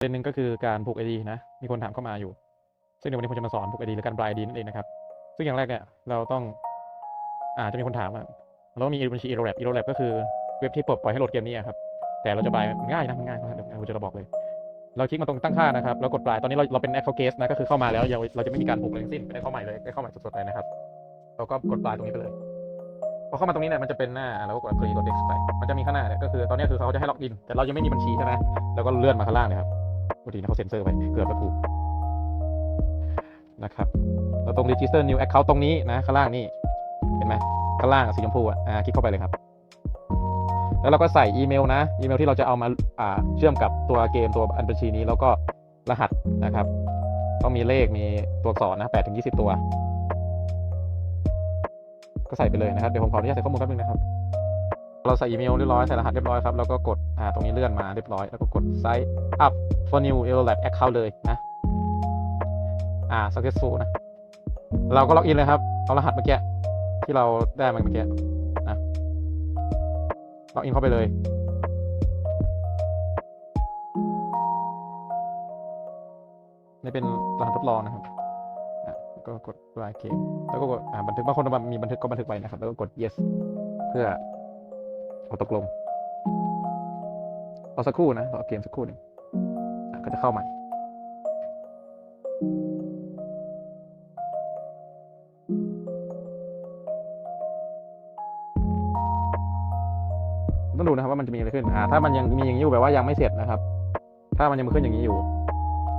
ประเด็นหนึ่งก็คือการผูก ID นะ มีคนถามเข้ามาอยู่ ซึ่งเดี๋ยววันนี้ผมจะมาสอนผูก ID หรือการปลาย ID นั่นเองนะครับ ซึ่งอย่างแรกเนี่ยเราต้องอาจจะมีคนถามว่าเราต้องมีบัญชี e r o l a b e r o l a b ก็คือเว็บที่ปลดปล่อยให้โหลดเกมนี้ครับ แต่เราจะปลายมันง่ายนะมันง่ายมากเดี๋ยวผมจะบอกเลย เราคลิกมาตรงตั้งค่านะครับ แล้วกดปลายตอนนี้เราเราเป็น account guest นะ ก็คือเข้ามาแล้วเราจะไม่มีการผูกอะไรทั้งสิ้นได้เข้าใหม่เลยได้เข้าใหม่สดๆเลยนะครับ เราก็กดปลายตรงนี้ไปเลยพอเข้ามาตรงนี้เนี่ยมันจะเป็นหน้าเราก็กด create text ไป มันจะมีข้างหน้าเนี่ยก็คือตอนนี้คือเขาจะให้ล็อกอิน แต่เรายังไม่มีบัญชีใช่ไหมแล้วก็เลื่อนมาข้างล่างเลยครับ พอดีนะเขาเซ็นเซอร์ไปเกือบจะถูกนะครับเราตรง register new account ตรงนี้นะข้างล่างนี่เห็นไหมข้างล่างสีชมพูอะคลิกเข้าไปเลยครับ แล้วเราก็ใส่อีเมลนะอีเมลที่เราจะเอามาอ่าเชื่อมกับตัวเกมตัวอันบัญชีนี้แล้วก็รหัสนะครับ ต้องมีเลขมีตัวอักษรนะ8ถึง20ตัว ก็ใส่ไปเลยนะครับ เดี๋ยวผมขออนุญาตใส่ข้อมูลแป๊บนึงนะครับ เราใส่อีเมลเรียบร้อยใส่รหัสเรียบร้อยครับแล้วก็กดอ่าตรงนี้เลื่อนมาเรียบร้อยแล้วก็กด sign up for new e lab account เลยนะอ่า successful นะ เราก็ล็อกอินเลยครับเอารหัสเมื่อกี้ที่เราได้มาเมื่อกี้นะล็อกอินเข้าไปเลยนี่เป็นรหัสทดลองนะครับแล้วก็กดรายเกมแล้วก็กดอ่าบันทึกบางคนมีบันทึกก็บันทึกไปนะครับ แล้วก็กด yes เพื่อ กดตกลงรอสักครู่นะรอเกมสักครู่หนึ่งก็จะเข้าใหม่ต้องดูนะครับว่ามันจะมีอะไรขึ้นอ่าถ้ามันยังมีอย่างนี้อยู่แปลว่ายังไม่เสร็จนะครับ ถ้ามันยังขึ้นอย่างนี้อยู่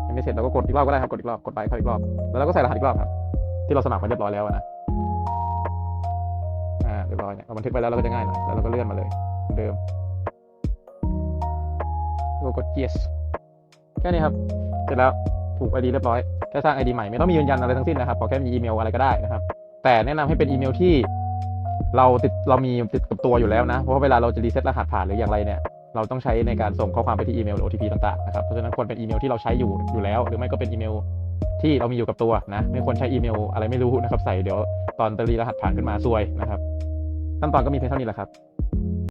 ยังไม่เสร็จเราก็กดอีกรอบก็ได้ครับกดอีกรอบกดไปเข้าอีกรอบแล้วเราก็ใส่รหัสอีกรอบครับ ที่เราสมัครมาเรียบร้อยแล้วนะ รียบร้อยเนี่ยเราบันทึกไปแล้วเราก็จะง่ายหน่อยแล้วเราก็เลื่อนมาเลยเหมือนเดิมแล้วก็กด yes แค่นี้ครับ เสร็จแล้วถูก ID เรียบร้อย แค่สร้าง ID ใหม่ไม่ต้องมียืนยันอะไรทั้งสิ้นนะครับ ขอแค่มีอีเมลอะไรก็ได้นะครับ แต่แนะนำให้เป็นอีเมลที่เราติดเรามีติดกับตัวอยู่แล้วนะ เพราะเวลาเราจะรีเซ็ตรหัสผ่านหรืออย่างไรเนี่ย เราต้องใช้ในการส่งข้อความไปที่อีเมลหรือ OTP ต่างๆนะครับ เพราะฉะนั้นควรเป็นอีเมลที่เราใช้อยู่อยู่แล้ว หรือไม่ก็เป็นอีเมลที่เรามีอยู่กับตัวนะ ไม่ควรใช้อีเมลอะไรไม่รู้นะครับ ใส่เดี๋ยวตอนตรีรหัสผ่านขึ้นมาซวยนะครับ ขั้นตอนก็มีเพียงเท่านี้แหละครับ